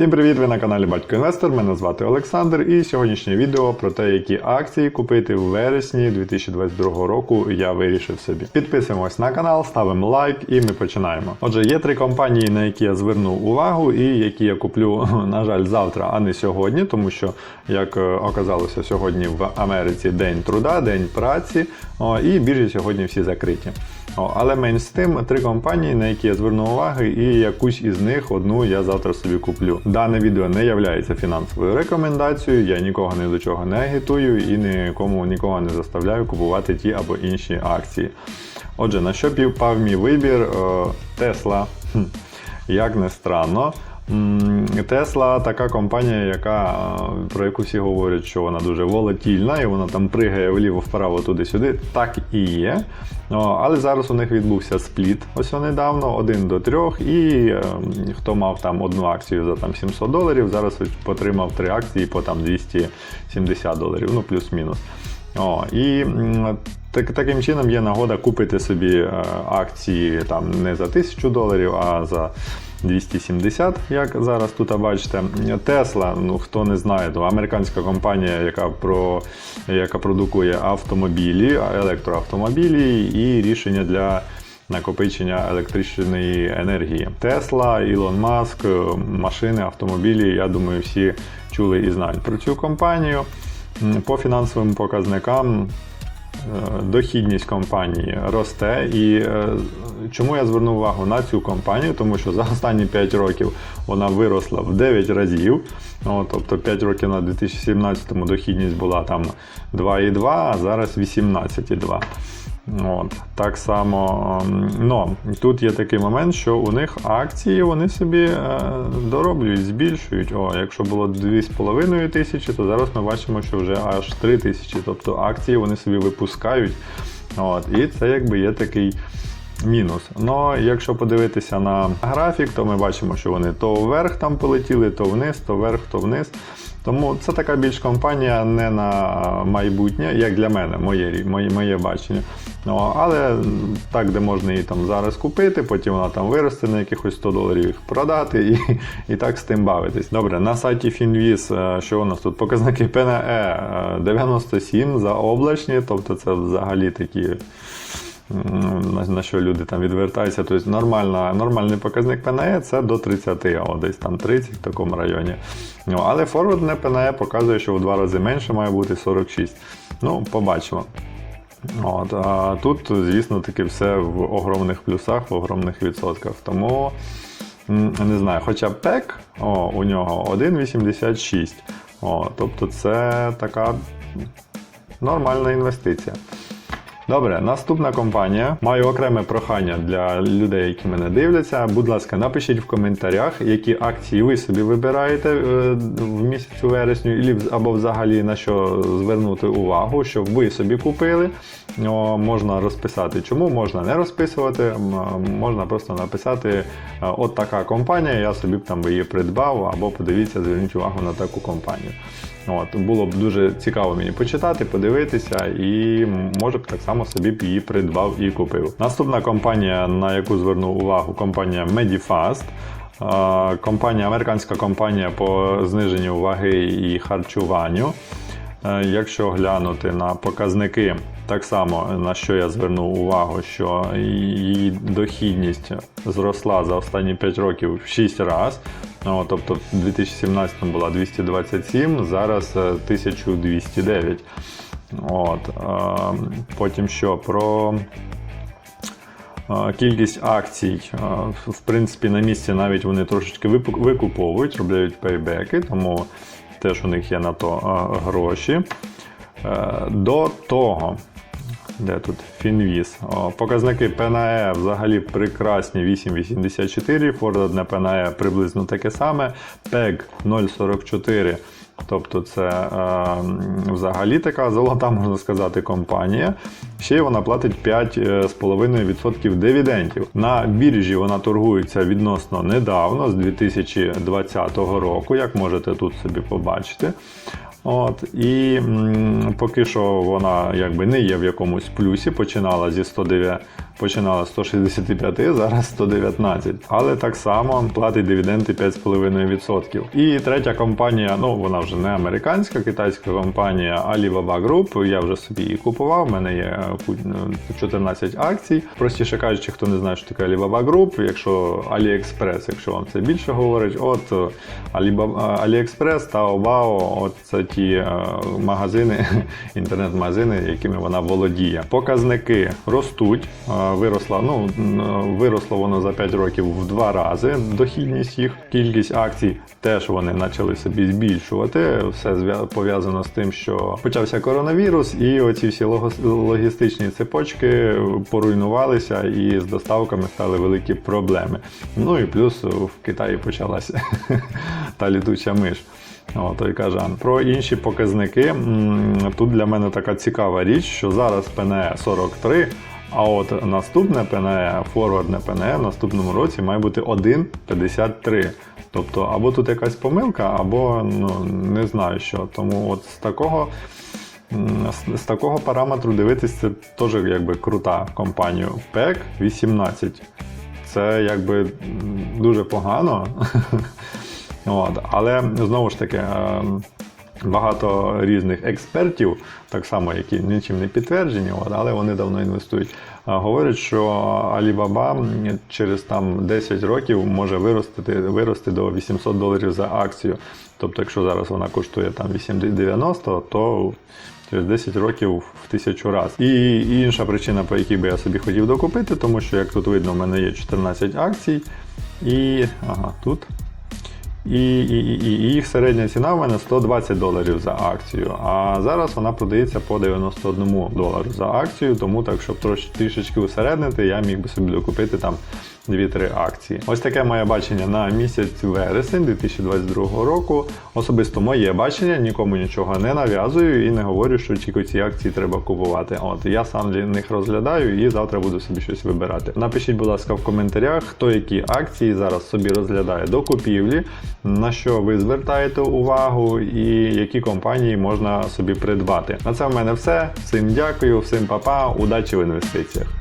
Всім привіт! Ви на каналі Батько Інвестор. Мене звати Олександр, і сьогоднішнє відео про те, які акції купити в вересні 2022 року. Я вирішив собі. Підписуємось на канал, ставимо лайк, і ми починаємо. Отже, є три компанії, на які я звернув увагу, і які я куплю, на жаль, завтра, а не сьогодні, тому що, як е, оказалося, сьогодні в Америці день труда, день праці, і біржі сьогодні всі закриті. Але менш з тим, три компанії, на які я звернув уваги, і якусь із них одну я завтра собі куплю. Дане відео не є фінансовою рекомендацією, я нікого ні до чого не агітую і нікому нікого не заставляю купувати ті або інші акції. Отже, на що півпав мій вибір? Тесла. Як не странно. Тесла така компанія, яка, е, про яку всі говорять, що вона дуже волатільна і вона там пригає вліво-вправо туди-сюди. Так і є. Але зараз у них відбувся спліт ось недавно, один до трьох, і е, хто мав там одну акцію за там 700 доларів, зараз потримав три акції по там 270 доларів, ну плюс-мінус. О, І так, таким чином є нагода купити собі е, акції там не за 1000 доларів, а за 270, як зараз тут бачите. Тесла, ну хто не знає, то американська компанія, яка про яка продукує автомобілі, електроавтомобілі і рішення для накопичення електричної енергії. Тесла, Ілон Маск, машини, автомобілі. Я думаю, всі чули і знають про цю компанію. По фінансовим показникам Е, дохідність компанії росте. І е, чому я звернув увагу на цю компанію? Тому що за останні 5 років вона виросла в 9 разів. Ну, тобто 5 років на 2017 дохідність була там 2,2, а зараз 18,2. От, Так само, ну, тут є такий момент, що у них акції вони собі е, дороблюють, збільшують. О, Якщо було 2,5 тисячі, то зараз ми бачимо, що вже аж 3 тисячі. Тобто акції вони собі випускають. От, І це якби є такий мінус. Ну, якщо подивитися на графік, то ми бачимо, що вони то вверх там полетіли, то вниз, то вверх, то вниз. Тому це така більш компанія не на майбутнє, як для мене, моє моє, моє бачення. Ну, Але так, де можна її там зараз купити, потім вона там виросте на якихось 100 доларів їх продати і і так з тим бавитись. Добре, на сайті Finviz, е, що у нас тут? Показники PNE 97 за облачні, тобто це взагалі такі на, що люди там відвертаються. Тобто нормальна, нормальний показник ПНЕ це до 30, а десь там 30 в такому районі. Ну, Але форвардне ПНЕ показує, що в два рази менше має бути 46. Ну, побачимо. От, а Тут, звісно, таки все в огромних плюсах, в огромних відсотках. Тому не знаю, хоча ПЕК о, у нього 1,86. О, Тобто це така нормальна інвестиція. Добре, наступна компанія. Маю окреме прохання для людей, які мене дивляться. Будь ласка, напишіть в коментарях, які акції ви собі вибираєте е, в місяцю вересню, або взагалі на що звернути увагу, щоб ви собі купили. О, можна розписати, чому можна не розписувати, можна просто написати: е, от така компанія, я собі б там її придбав, або подивіться, зверніть увагу на таку компанію. От, Було б дуже цікаво мені почитати, подивитися, і може б так само собі б її придбав і купив. Наступна компанія, на яку звернув увагу, компанія Medifast. Компанія, Американська компанія по зниженню ваги і харчуванню. Е, якщо глянути на показники, так само на що я звернув увагу, що її дохідність зросла за останні 5 років в 6 разів. Ну, Тобто в 2017 була 227, зараз 1209. Е, От. Е, потім що про кількість акцій, в принципі, на місці навіть вони трошечки викуповують, роблять пейбеки, тому теж у них є на то гроші. Е, до того, де тут Фінвіз, показники ПНАЕ взагалі прекрасні 8,84, форвардне ПНАЕ приблизно таке саме, PEG 0,44. Тобто це е, взагалі така золота, можна сказати, компанія. Ще вона платить 5,5% дивідендів. На біржі вона торгується відносно недавно, з 2020 року, як можете тут собі побачити. От, і м, поки що вона якби не є в якомусь плюсі, починала зі 109, починала з 165, зараз 119. Але так само платить дивіденди 5,5%. І третя компанія, ну вона вже не американська, китайська компанія Alibaba Group. Я вже собі її купував. У мене є е, ку- е, 14 акцій. Простіше кажучи, хто не знає, що таке Alibaba Group, якщо AliExpress, якщо вам це більше говорить, от е, Alibaba, AliExpress та Taobao, от це ті е, магазини, інтернет-магазини, якими вона володіє. Показники ростуть. Е, Виросла, ну виросло воно за 5 років в два рази. Дохідність їх, кількість акцій теж вони почали собі збільшувати. Все пов'язано з тим, що почався коронавірус, і оці всі логістичні цепочки поруйнувалися, і з доставками стали великі проблеми. Ну і плюс в Китаї почалася та літуча миш. О, той кажан. Про інші показники. Тут для мене така цікава річ, що зараз ПНЕ 43, а от наступне ПНЕ, форвардне ПНЕ в наступному році має бути 1,53. Тобто, або тут якась помилка, або ну, не знаю що. Тому от з такого. з- такого параметру дивитись, це теж якби крута компанія. PEC 18. Це якби дуже погано. От. Але знову ж таки, е, багато різних експертів, так само, які нічим не підтверджені, але вони давно інвестують. е, Говорять, що Alibaba через там 10 років може вирости, вирости до 800 доларів за акцію. Тобто, якщо зараз вона коштує там 890, то через 10 років в тисячу раз. І інша причина, по якій би я собі хотів докупити, тому що, як тут видно, в мене є 14 акцій. І ага, тут і, і, і, і їх середня ціна в мене 120 доларів за акцію. А зараз вона продається по 91 долару за акцію, тому так, щоб трошки трішечки усереднити, я міг би собі докупити там 2-3 акції. Ось таке моє бачення на місяць вересень 2022 року. Особисто моє бачення, нікому нічого не нав'язую і не говорю, що тільки ці акції треба купувати. От я сам для них розглядаю і завтра буду собі щось вибирати. Напишіть, будь ласка, в коментарях, хто які акції зараз собі розглядає до купівлі, на що ви звертаєте увагу і які компанії можна собі придбати. На це в мене все. Всім дякую, всім па-па, удачі в інвестиціях.